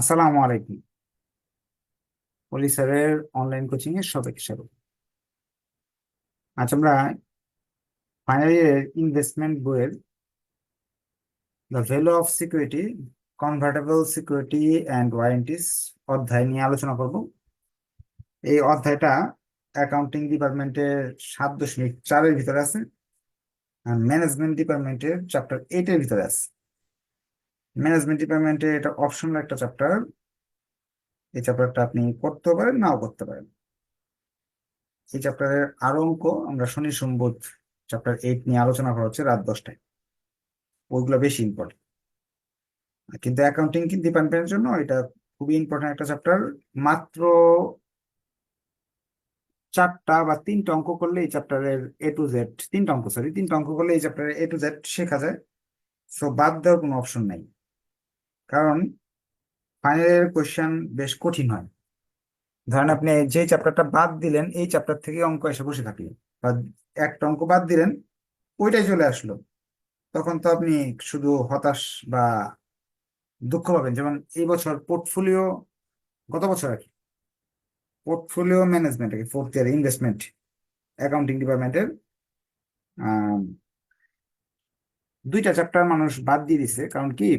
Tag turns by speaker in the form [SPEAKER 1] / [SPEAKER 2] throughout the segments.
[SPEAKER 1] আসসালামু আলাইকুম। পলি স্যারের অনলাইন কোচিং এর সবাইকে স্বাগত। আজ আমরা ফাইনাল ইয়ারের ইনভেস্টমেন্ট বইয়ের the value of security convertible security and warranties অধ্যায় নিয়ে আলোচনা করব। এই অধ্যায়টা অ্যাকাউন্টিং ডিপার্টমেন্টের সাত দশমিক চারের ভিতরে আছে, আর ম্যানেজমেন্ট ডিপার্টমেন্টের চ্যাপ্টার এইটের ভিতরে আছে। ম্যানেজমেন্ট ডিপার্টমেন্টে এটা অপশনাল একটা চ্যাপ্টার এই চ্যাপ্টারটা আপনি করতেও পারেন, নাও করতে পারেন। এই চ্যাপ্টারের আরও অঙ্ক, আমরা শনি সম্বোধ চ্যাপ্টার এইট নিয়ে আলোচনা করা হচ্ছে রাত দশটায়। ওইগুলো বেশি ইম্পর্টেন্ট কিন্তু অ্যাকাউন্টিং ডিপার্টমেন্টের জন্য? এটা খুবই ইম্পর্টেন্ট একটা চ্যাপ্টার মাত্র চারটা বা তিনটা অঙ্ক করলে এই চ্যাপ্টারের এ টু জেড তিনটা অঙ্ক সরি তিনটা অঙ্ক করলে এই চ্যাপ্টারের এ টু জেড শেখা যায়। সো বাদ দেওয়ার কোনো অপশন নাই। কারণ ফাইনালের কোয়েশ্চেন বেশ কঠিন হয়। ধরেন আপনি যে চ্যাপ্টারটা বাদ দিলেন, এই চ্যাপ্টার থেকে অঙ্ক এসে বসে থাকলেন। বা একটা অঙ্ক বাদ দিলেন, ওইটাই চলে আসলো। তখন তো আপনি শুধু হতাশ বা দুঃখ পাবেন। যেমন এই বছর পোর্টফোলিও গত বছর আর কি। পোর্টফোলিও ম্যানেজমেন্ট আর কি ফোর্থ ইয়ার ইনভেস্টমেন্ট অ্যাকাউন্টিং ডিপার্টমেন্টের দুইটা চ্যাপ্টার মানুষ বাদ দিয়ে দিছে। কারণ কি?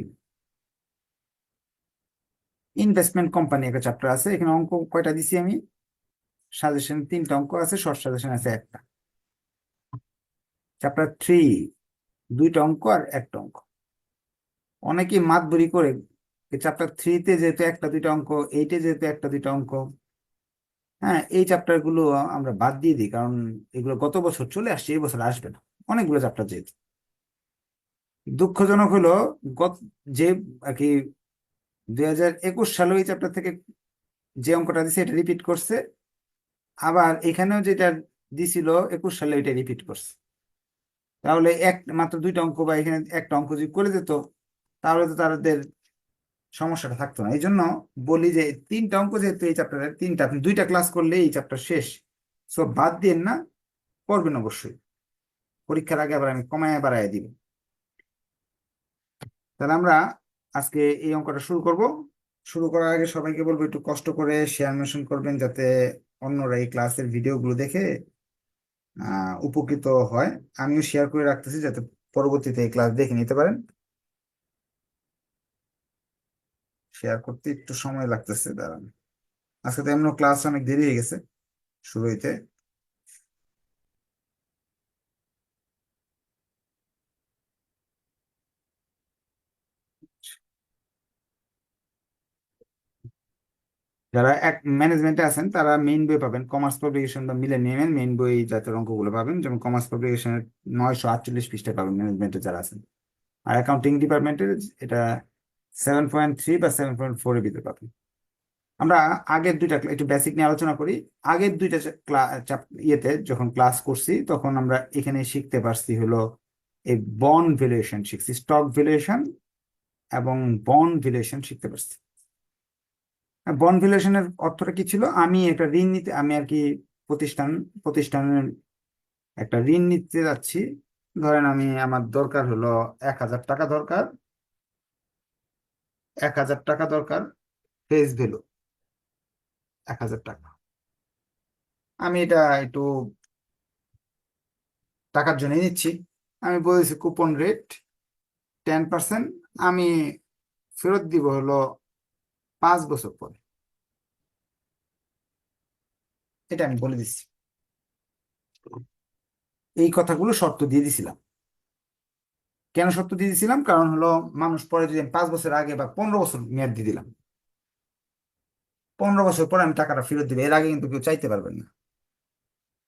[SPEAKER 1] ইনভেস্টমেন্ট কোম্পানি একটা চ্যাপ্টার আছে, এখানে অঙ্ক কয়টা দিছি আমি? সাজেশন তিনটা অঙ্ক আছে শর্ট সাজেশন আছে একটা। চ্যাপ্টার থ্রি দুইটা অঙ্ক আর একটা অঙ্ক। অনেকে মাতবরি করে চ্যাপ্টার থ্রিতে যেহেতু একটা দুইটা অঙ্ক এইটে যেহেতু একটা দুইটা অঙ্ক হ্যাঁ এই চ্যাপ্টারগুলো আমরা বাদ দিয়ে দিই, কারণ এগুলো গত বছর চলে আসছে, এই বছর আসবে না। অনেকগুলো চ্যাপ্টার যেহেতু। দুঃখজনক হলো, গত যে আর কি দুই হাজার একুশ সালে ওই চ্যাপ্টার থেকে যে অঙ্কটা দিছে, এটা রিপিট করছে। আবার এখানেও যেটা দিছিল, একুশ সালে এটা রিপিট করছে। তাহলে এক, মাত্র দুইটা অঙ্ক বা এখানে একটা অঙ্ক যদি করে দিত, তাহলে তো তাদের সমস্যাটা থাকতো না। এই জন্য বলি যে তিনটা অঙ্ক যেহেতু এই চ্যাপ্টারের তিনটা, আপনি দুইটা ক্লাস করলে এই চ্যাপ্টার শেষ। সব বাদ দিয়ে না করবেন অবশ্যই। পরীক্ষার আগে আবার আমি কমায় বাড়ায় দিব। তাহলে আমরা আজকে এই অঙ্কটা শুরু করব। শুরু করার আগে সবাইকে বলব, একটু কষ্ট করে শেয়ার মেশন করবেন যাতে অন্যরা এই ক্লাসের ভিডিওগুলো দেখে উপকৃত হয়। আমিও শেয়ার করে রাখতেছি যাতে পরবর্তীতে এই ক্লাস দেখে নিতে পারেন। শেয়ার করতে একটু সময় লাগতেছে, দাঁড়ান। আজকে তো এমন ক্লাস অনেক দেরি হয়ে গেছে, শুরু হইতে। যারা এক ম্যানেজমেন্টে আছেন, তারা মেইন বই পাবেন। কমার্স পাবলিকেশন বা মিলেনিয়ামের মেইন বই জাতীয় অঙ্কগুলো পাবেন। যেমন কমার্স পাবলিকেশনের নয়শো আটচল্লিশ পৃষ্ঠা পাবেন ম্যানেজমেন্টে যারা আছেন। আর অ্যাকাউন্টিং ডিপার্টমেন্টের এটা সেভেন পয়েন্ট থ্রি বা সেভেন পয়েন্ট ফোর এর ভিতরে পাবেন। আমরা আগের দুইটা একটু বেসিক নিয়ে আলোচনা করি। আগের দুইটা ইয়েতে যখন ক্লাস করছি, তখন আমরা এখানে শিখতে পারছি হলো এই বন ভ্যালুয়েশন শিখছি। স্টক ভ্যালুয়েশন এবং বন ভ্যালুয়েশন শিখতে পারছি। বন ভ্যালুয়েশনের অর্থটা কি ছিল? আমি একটা ঋণ নিতে, আমি আর কি প্রতিষ্ঠান, প্রতিষ্ঠানের একটা ঋণ নিতে যাচ্ছি। ধরেন আমি, আমার দরকার হলো এক হাজার টাকা দরকার। এক হাজার টাকা দরকার ফেস ভ্যালু এক হাজার টাকা। আমি এটা একটু টাকার জন্য নিচ্ছি। আমি বলেছি কুপন রেট টেন পার্সেন্ট আমি ফেরত দিব হলো পাঁচ বছর পরে। এটা আমি বলে দিচ্ছি। এই কথাগুলো শর্ত দিয়ে দিছিলাম। কেন শর্ত দিয়ে দিছিলাম? কারণ হলো মানুষ পরে যদি আমি পাঁচ বছর আগে বা পনেরো বছর মেয়াদ দিয়ে দিলাম, পনেরো বছর পরে আমি টাকাটা ফেরত দিবে এর আগে কিন্তু কেউ চাইতে পারবেন না।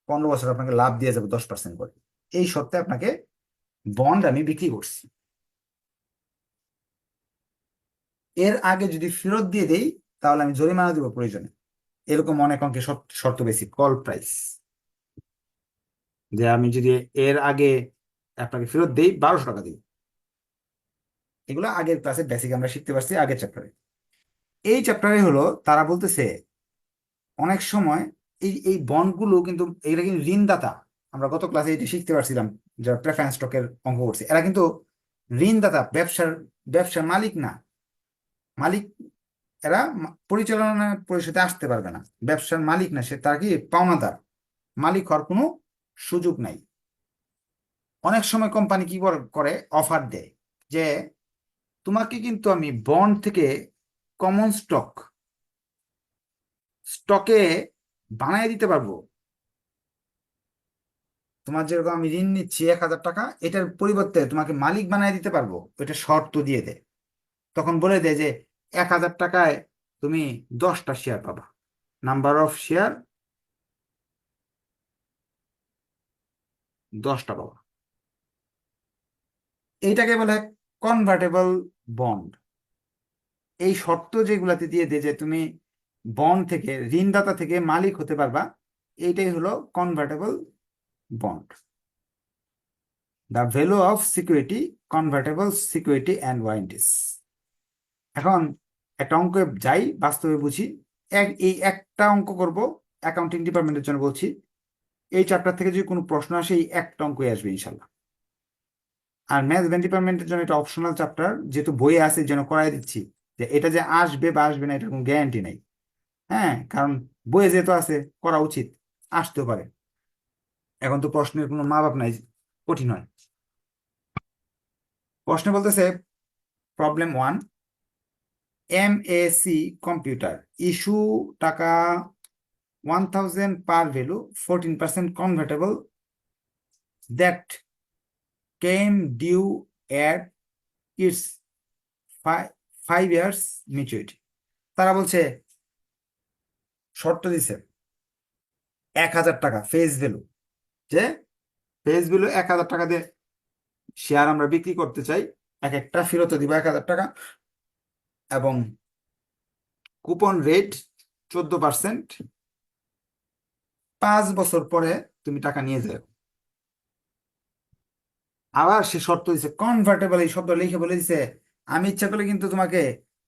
[SPEAKER 1] পনেরো বছর আপনাকে লাভ দিয়ে যাবে দশ পার্সেন্ট করে। এই শর্তে আপনাকে বন্ড আমি বিক্রি করছি। এর আগে যদি ফেরত দিয়ে দেই, তাহলে আমি জরিমানা দিব প্রয়োজনে। এরকম অনেক অঙ্কে শর্ত বেশি কল প্রাইস যে আমি যদি এর আগে আপনাকে ফেরত দেই, বারোশো টাকা দিই। এগুলো আগের ক্লাসে বেসিক আমরা শিখতে পারছি আগের চ্যাপ্টারে এই চ্যাপ্টারে হলো, তারা বলতেছে, অনেক সময় এই এই বন্ডগুলো কিন্তু, এগুলা কিন্তু ঋণদাতা। আমরা গত ক্লাসে এটি শিখতে পারছিলাম, যারা প্রেফারেন্স স্টকের অঙ্ক করছে। এরা কিন্তু ঋণদাতা, ব্যবসার ব্যবসার মালিক না। মালিক এরা পরিচালনা পরিষদে আসতে পারবে না। ব্যবসার মালিক না সে, তার কি? পাওনাদার। মালিক হওয়ার কোনো সুযোগ নাই। অনেক সময় কোম্পানি কি কর- অফার দেয় যে, তোমাকে কিন্তু আমি বন্ড থেকে কমন স্টক স্টকে বানায় দিতে পারব। তোমার যেরকম আমি ঋণ নিচ্ছি এক হাজার টাকা, এটার পরিবর্তে তোমাকে মালিক বানায় দিতে পারব। এটা শর্ত দিয়ে দেয়। তখন বলে দেয় যে, এক হাজার টাকায় তুমি দশটা শেয়ার পাবা। নাম্বার অফ শেয়ার দশটা পাবা। এইটাকে বলে কনভার্টেবল বন্ড এই শর্ত যেগুলাতে দিয়ে দেয় যে, তুমি বন্ড থেকে, ঋণদাতা থেকে মালিক হতে পারবা, এইটাই হলো convertible bond the value of security convertible security and warranties এখন একটা অঙ্ক যাই, বাস্তবে বুঝি, এক, এই একটা অঙ্ক করব অ্যাকাউন্টিং ডিপার্টমেন্টের জন্য বলছি, এই চ্যাপ্টার থেকে যদি কোনো প্রশ্ন আসে, এই একটা অঙ্কই আসবে ইনশাল্লাহ। আর ম্যানেজমেন্ট ডিপার্টমেন্টের জন্য এটা অপশনাল চ্যাপ্টার যেহেতু বইয়ে আছে যেন করাই দিচ্ছি, যে এটা যে আসবে বা আসবে না, এটার কোনো গ্যারান্টি নাই। হ্যাঁ কারণ বইয়ে যেহেতু আছে, করা উচিত, আসতেও পারে। এখন তো প্রশ্নের কোনো মা বাপ নাই, কঠিন হয়। প্রশ্নে বলতেছে problem one M A C computer issue টাকা one thousand par value fourteen percent convertible that came due at its five years maturity তারা বলছে, শর্ত দিছে, এক হাজার টাকা ফেস ভ্যালু যে ফেস ভ্যালু এক হাজার টাকা দিয়ে শেয়ার আমরা বিক্রি করতে চাই, এক একটা ফেরত দিব এক হাজার টাকা এবং কুপন রেট চোদ্দ পার্সেন্ট পাঁচ বছর পরে তুমি টাকা নিয়ে যাও। আবার সে শর্ত দিছে কনভার্টেবল এই শব্দ লিখে বলে দিছে, আমি ইচ্ছা করলে কিন্তু তোমাকে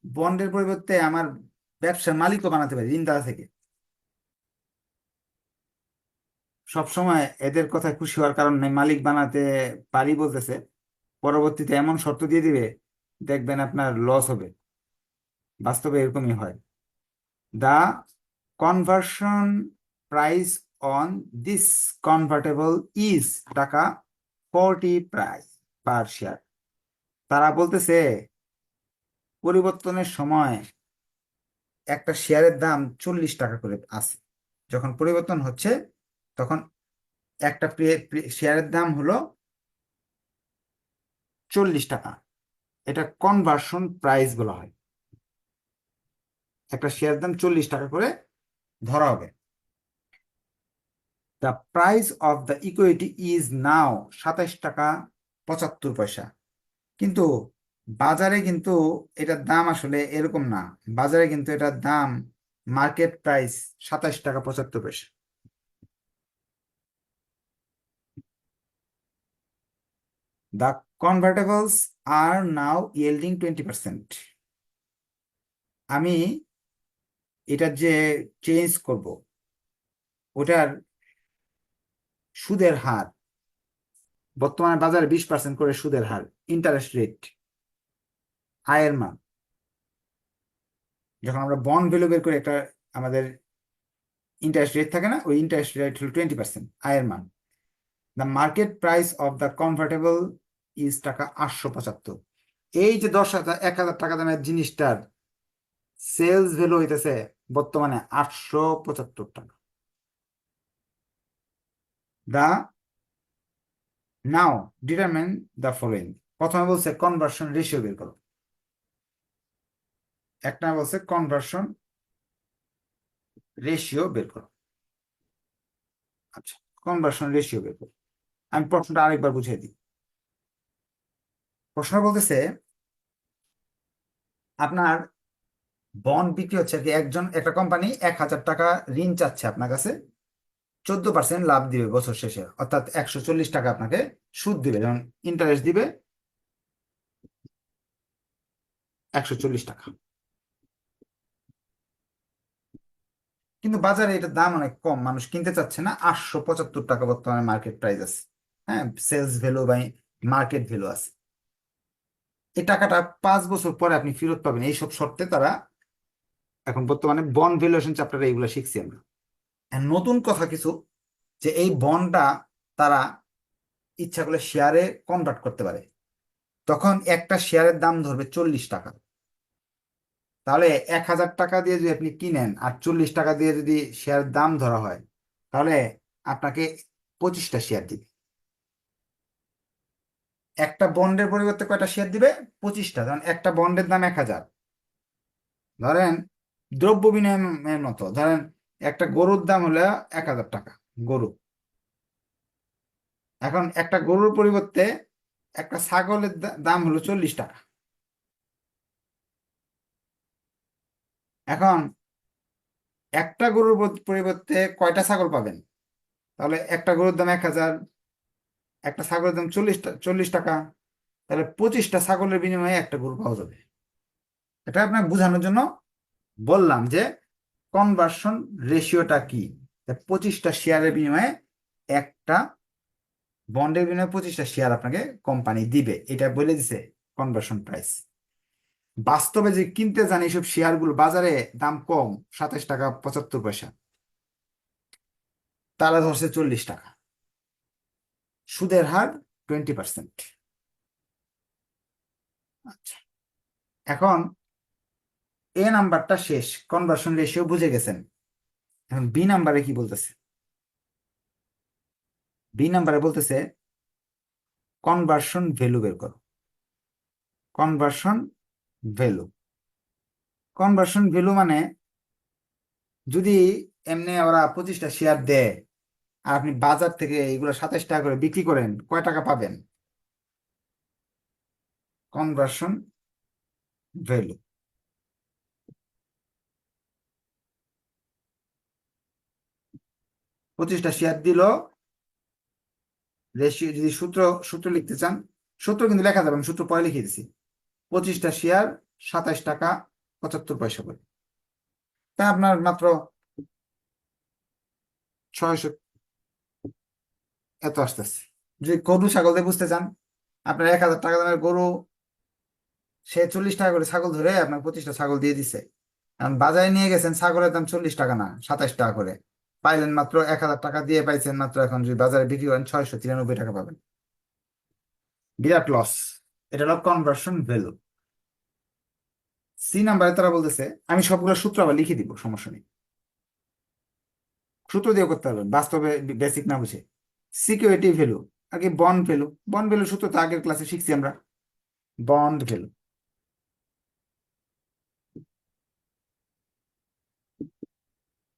[SPEAKER 1] বন্ডের পরিবর্তে আমার ব্যবসার মালিকও বানাতে পারি ঋণদাতা থেকে। সবসময় এদের কথায় খুশি হওয়ার কারণ নেই, মালিক বানাতে পারি বলতেছে। পরবর্তীতে এমন শর্ত দিয়ে দিবে, দেখবেন আপনার লস হবে। বাস্তবে এরকমই হয়। The conversion price on this convertible is টাকা ফোরটি প্রাইস পার শেয়ার তারা বলতেছে, পরিবর্তনের সময় একটা শেয়ারের দাম চল্লিশ টাকা করে আছে। যখন পরিবর্তন হচ্ছে, তখন একটা শেয়ারের দাম হলো চল্লিশ টাকা। এটা কনভার্সন প্রাইস বলা হয়। একটা শেয়ার দাম চল্লিশ টাকা করে ধরা হবে। The price of the equity is now সাতাইশ টাকা পঁচাত্তর পয়সা। কিন্তু বাজারে কিন্তু এটার দাম আসলে এরকম না। বাজারে কিন্তু এটার দাম মার্কেট প্রাইস সাতাইশ টাকা পঁচাত্তর পয়সা। The convertibles are now yielding twenty percent আমি এটা যে চেঞ্জ করব, ওটার সুদের হার, বর্তমানে বাজারে বিশ পার্সেন্ট করে সুদের হার ইন্টারেস্ট রেট আয়ের মান। যখন আমরা বন্ড ভ্যালু বের করি, একটা আমাদের ইন্টারেস্ট রেট থাকে না, ওই ইন্টারেস্ট রেট হলো টোয়েন্টি পার্সেন্ট আয়ের মান। The market price of the convertible is টাকা আটশো পঁচাত্তর। এই যে দশ হাজার, এক হাজার টাকা দামের জিনিসটার সেলস ভ্যালু হইতেছে বর্তমানে আটশো পঁচাত্তর টাকা। The now determine the following প্রথমে বলছে কনভার্সন রেশিও বের করো। একটা বলছে কনভার্সন রেশিও বের করো। আচ্ছা কনভার্সন রেশিও বের করো। আমি প্রশ্নটা আরেকবার বুঝিয়ে দিই। প্রশ্ন বলতেছে, আপনার বন্ড বিক্রি হচ্ছে আর কি, একজন, একটা কোম্পানি এক হাজার টাকা ঋণ চাচ্ছে আপনার কাছে, চোদ্দ পার্সেন্ট লাভ দিবে বছর শেষে, অর্থাৎ একশো চল্লিশ টাকা আপনাকে সুদ দিবে, যেমন ইন্টারেস্ট দিবে একশো চল্লিশ টাকা। কিন্তু বাজারে এটার দাম অনেক কম, মানুষ কিনতে চাচ্ছে না, আটশো পঁচাত্তর টাকা বর্তমানে মার্কেট প্রাইস আছে। হ্যাঁ সেলস ভ্যালু বা মার্কেট ভ্যালু আছে। এই টাকাটা পাঁচ বছর পরে আপনি ফেরত পাবেন, এইসব শর্তে তারা এখন বর্তমানে বন্ড ভ্যালুয়েশন চ্যাপ্টারে এইগুলো শিখছি আমরা। নতুন কথা কিছু, যে এই বন্ডটা তারা ইচ্ছা করলে শেয়ারে কনভার্ট করতে পারে। তখন একটা শেয়ারের দাম ধরবে চল্লিশ টাকা। তাহলে এক হাজার টাকা দিয়ে যদি আপনি কিনেন আর চল্লিশ টাকা দিয়ে যদি শেয়ারের দাম ধরা হয়, তাহলে আপনাকে পঁচিশটা শেয়ার দিবে। একটা বন্ডের পরিবর্তে কয়টা শেয়ার দিবে? পঁচিশটা। ধরেন একটা বন্ডের দাম এক হাজার। ধরেন দ্রব্য বিনিময়ের মতো। ধরেন একটা গরুর দাম হলো এক হাজার টাকা, গরু। এখন একটা গরুর পরিবর্তে একটা ছাগলের দাম হলো চল্লিশ টাকা। এখন একটা গরুর পরিবর্তে কয়টা ছাগল পাবেন? তাহলে একটা গরুর দাম এক হাজার, একটা ছাগলের দাম চল্লিশ চল্লিশ টাকা, তাহলে পঁচিশটা ছাগলের বিনিময়ে একটা গরু পাওয়া যাবে। এটা আপনার বোঝানোর জন্য বললাম যে কনভার্সন রেশিওটা কি? পঁচিশটা শেয়ারের বিনিময়ে একটা বন্ডের বিনিময়ে পঁচিশটা শেয়ার আপনাকে কোম্পানি দিবে। এটা বলে দিছে কনভার্সন প্রাইস বাস্তবে যে কিনতে যান এইসব শেয়ারগুলো বাজারে দাম কম, সাতাশ টাকা পঁচাত্তর পয়সা। তারা ধরছে চল্লিশ টাকা। সুদের হার টোয়েন্টি পার্সেন্ট আচ্ছা। এখন এ নাম্বারটা শেষ কনভার্সন রেশিও বুঝে গেছেন। এখন বি নাম্বারে কি বলতেছে? বি নাম্বারে বলতেছে কনভার্সন ভ্যালু বের করো। কনভার্সন ভ্যালু কনভার্সন ভ্যালু মানে যদি এমনি ওরা পঁচিশটা শেয়ার দেয়, আর আপনি বাজার থেকে এগুলো সাতাশ টাকা করে বিক্রি করেন, কয় টাকা পাবেন? কনভার্সন ভ্যালু পঁচিশটা শেয়ার দিল। রেশিও যদি সূত্র সূত্র লিখতে চান, সূত্র কিন্তু লেখা যাবে আমি সূত্র পরে লিখে দিছি। পঁচিশটা শেয়ার সাতাশ টাকা, পঁচাত্তর পয়সা করে। তা আপনার মাত্র ছয়শো এত আসতেছে। যদি গরু, ছাগল দিয়ে বুঝতে চান, আপনার এক হাজার টাকা দামের গরু, সে চল্লিশ টাকা করে ছাগল ধরে আপনার পঁচিশটা ছাগল দিয়ে দিছে। এখন বাজারে নিয়ে গেছেন, ছাগলের দাম চল্লিশ টাকা না, সাতাশ টাকা করে। পাইলেন মাত্র এক হাজার টাকা দিয়ে পাইছেন মাত্র এখন যদি বাজারে বিক্রি করেন ছয়শো তিরানব্বই টাকা পাবেন। বিরাট লস এটা হলো কনভার্সন ভ্যালু সি নাম্বারে তারা বলতেছে, আমি সবগুলো সূত্র আবার লিখে দিব, সমস্যা নেই। সূত্র দিয়ে করতে পারবেন বাস্তবে বেসিক না বুঝে। সিকিউরিটি ভ্যালু আগে বন্ড ভ্যালু বন্ড ভ্যালু সূত্র তো আগের ক্লাসে শিখছি আমরা। বন্ড ভ্যালু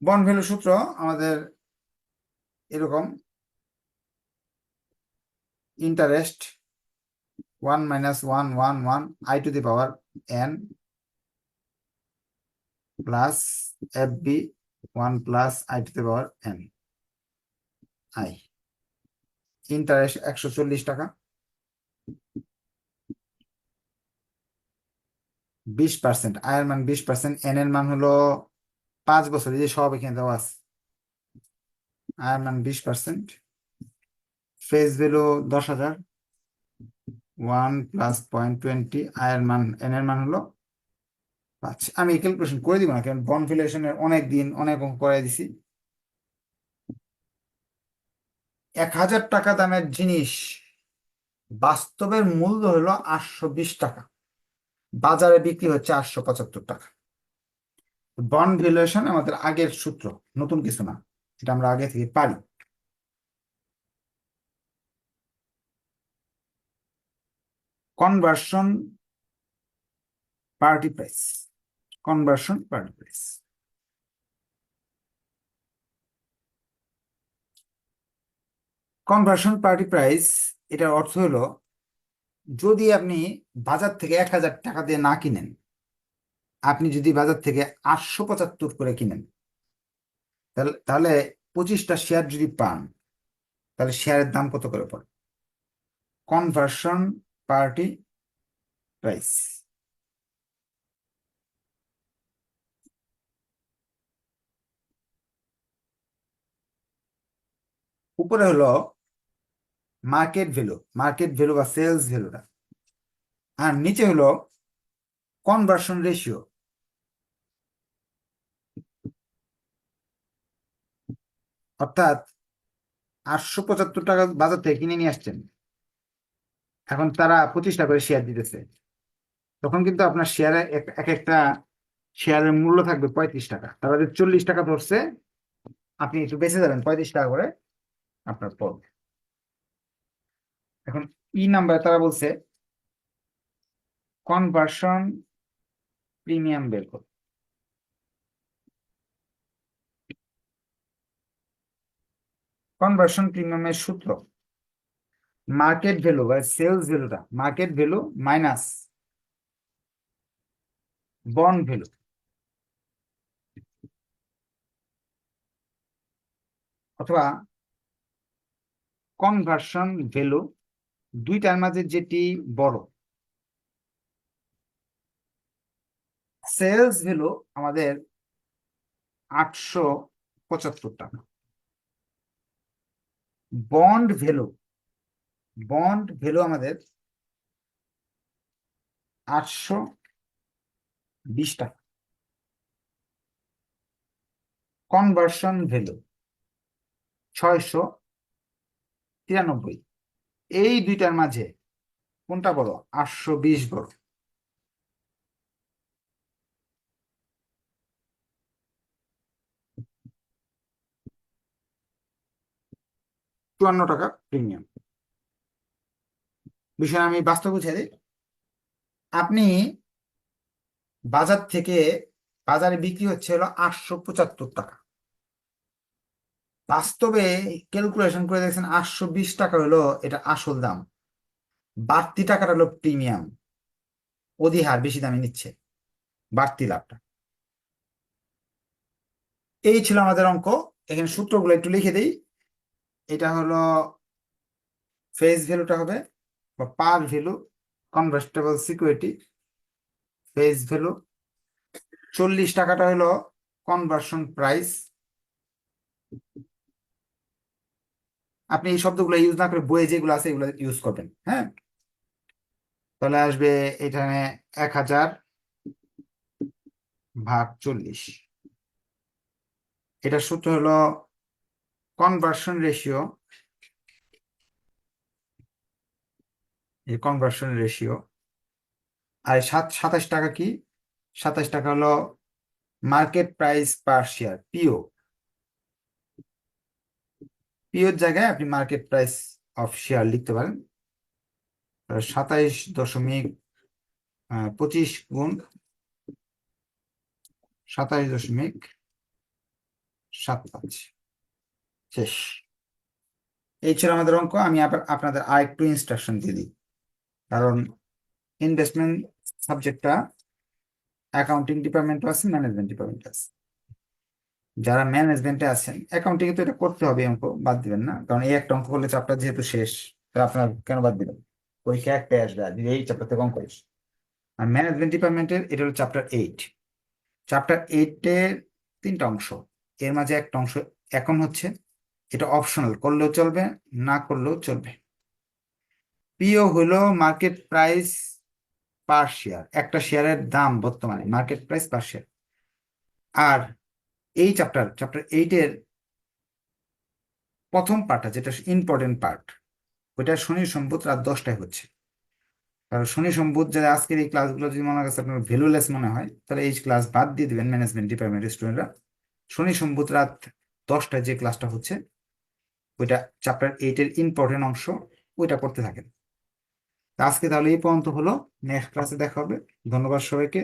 [SPEAKER 1] বন্ড ভ্যালু সূত্র আমাদের এরকম interest one minus one one one I to the power N plus F B one plus I to the power N I interest একশো চল্লিশ টাকা। বিশ পার্সেন্ট আয়ের মান বিশ পার্সেন্ট এন এর মান হলো পাঁচ বছর, এই যে সব এখানে দেওয়া আছে। আয়ের মান বিশ পার্সেন্ট ফেস ভ্যালু দশ হাজার ওয়ান প্লাস পয়েন্ট টোয়েন্টি আয়ের মান এন এর মান হলো পাঁচ। আমি ক্যালকুলেশন করে দিব না, কারণ বন ভ্যালুয়েশনের অনেক দিন, অনেক অঙ্ক করে দিছি। এক হাজার টাকা দামের জিনিস, বাস্তবের মূল্য হলো আটশো বিশ টাকা। বাজারে বিক্রি হচ্ছে আটশো পঁচাত্তর টাকা। বন্ড ভ্যালুয়েশন আমাদের আগের সূত্র, নতুন কিছু না এটা আমরা আগে থেকে পারি। Conversion parity price conversion parity price conversion parity price এটার অর্থ হলো, যদি আপনি বাজার থেকে এক হাজার টাকা দিয়ে না কিনেন আপনি যদি বাজার থেকে আটশো পঁচাত্তর করে কিনেন, তাহলে পঁচিশটা শেয়ার যদি পান, তাহলে শেয়ারের দাম কত করে পড়ে? কনভার্সন পার্টি প্রাইস উপরে হলো মার্কেট ভ্যালু মার্কেট ভ্যালু বা সেলস ভ্যালুটা আর নিচে হলো কনভার্সন রেশিও অর্থাৎ আটশো পঁচাত্তর টাকা বাজার থেকে কিনে নিয়ে আসছেন। এখন তারা পঁচিশ টাকা করে শেয়ার দিতেছে। তখন কিন্তু আপনার শেয়ারে এক একটা শেয়ারের মূল্য থাকবে পঁয়ত্রিশ টাকা। তারা যদি চল্লিশ টাকা ধরছে, আপনি একটু বেঁচে যাবেন পঁয়ত্রিশ টাকা করে আপনার পড়বে এখন ই নাম্বারে তারা বলছে কনভার্সন প্রিমিয়াম বের কর। কনভার্সন প্রিমিয়ামের সূত্র। মার্কেট ভ্যালু বা সেলস ভ্যালুটা market value minus bond value অথবা কনভার্সন ভ্যালু দুইটার মাঝে যেটি বড় সেলস ভ্যালু আমাদের আটশো পঁচাত্তর টাকা। বন্ড ভ্যালু বন্ড ভ্যালু আমাদের আটশো বিশ টাকা। কনভার্সন ভ্যালু ছয়শো তিরানব্বই। এই দুইটার মাঝে কোনটা বড় আটশো বিশ বড় চুয়ান্ন টাকা প্রিমিয়াম বিষয় আমি বাস্তব বুঝে দিই। আপনি বাজার থেকে বাজারে বিক্রি হচ্ছে হলো আটশো পঁচাত্তর টাকা। বাস্তবে ক্যালকুলেশন করে দেখছেন আটশো বিশ টাকা হলো এটা আসল দাম। বাড়তি টাকাটা হলো প্রিমিয়াম অধিহার বেশি দামে নিচ্ছে। বাড়তি লাভটা। এই ছিল আমাদের অঙ্ক। এখানে সূত্রগুলো একটু লিখে দিই। এটা হলো ফেস ভ্যালুটা হবে বা par value convertible security face value চল্লিশ টাকাটা হলো কনভার্সন প্রাইস আপনি এই শব্দগুলো ইউজ না করে বইয়ে যেগুলো আছে এগুলো ইউজ করবেন হ্যাঁ? তাহলে আসবে এখানে এক হাজার ভাগ চল্লিশ। এটার সূত্র হলো কনভার্সন রেশিও এই কনভার্সন রেশিও আর সাত, সাতাশ টাকা কি? সাতাশ টাকা হলো মার্কেট প্রাইস পার শেয়ার পিও পিওর জায়গায় আপনি মার্কেট প্রাইস অফ শেয়ার লিখতে পারেন। সাতাইশ দশমিক পঁচিশ গুণ সাতাইশ দশমিক সাত পাঁচ। শেষ। এই ছিল আমাদের অঙ্ক। আমি আপনাদের আর একটু ইনস্ট্রাকশন দিয়ে দিই। কারণ ইনভেস্টমেন্ট সাবজেক্টটা অ্যাকাউন্টিং ডিপার্টমেন্ট আছে ম্যানেজমেন্ট ডিপার্টমেন্ট আছে। যারা ম্যানেজমেন্টে আছেন অ্যাকাউন্টিং তো এটা করতে হবে অঙ্ক বাদ দিবেন না। কারণ এই একটা অঙ্ক করলে চাপটা যেহেতু শেষ তাহলে আপনার কেন বাদ দিবেন? পরীক্ষা একটাই আসবে, আর এই চ্যাপ্টার থেকে অঙ্ক আর ম্যানেজমেন্ট ডিপার্টমেন্টের এটা হলো চ্যাপ্টার এইট চ্যাপ্টার এইটের তিনটা অংশ। এর মাঝে একটা অংশ এখন হচ্ছে এটা অপশনাল করলেও চলবে, না করলেও চলবে। পিও হলো মার্কেট প্রাইস পার শেয়ার একটা শেয়ারের দাম বর্তমানে মার্কেট প্রাইস পার শেয়ার আর এই চ্যাপ্টার চ্যাপ্টার এইটের প্রথম পার্টটা যেটা ইম্পর্টেন্ট পার্ট ওইটা শনি সম্পদ রাত দশটায় হচ্ছে। কারণ শনি সম্পদ যারা আজকের এই ক্লাসগুলো যদি মনে কাছে আপনার ভ্যালুলেস মনে হয়, তাহলে এই ক্লাস বাদ দিয়ে দিবেন ম্যানেজমেন্ট ডিপার্টমেন্টের স্টুডেন্টরা শনি সম্পদ রাত দশটায় যে ক্লাসটা হচ্ছে ওইটা চ্যাপ্টার এইটের ইম্পর্টেন্ট অংশ, ওইটা করতে থাকেন। আজকে তাহলে এই পর্যন্ত হলো। নেক্সট ক্লাসে দেখা হবে। ধন্যবাদ সবাইকে।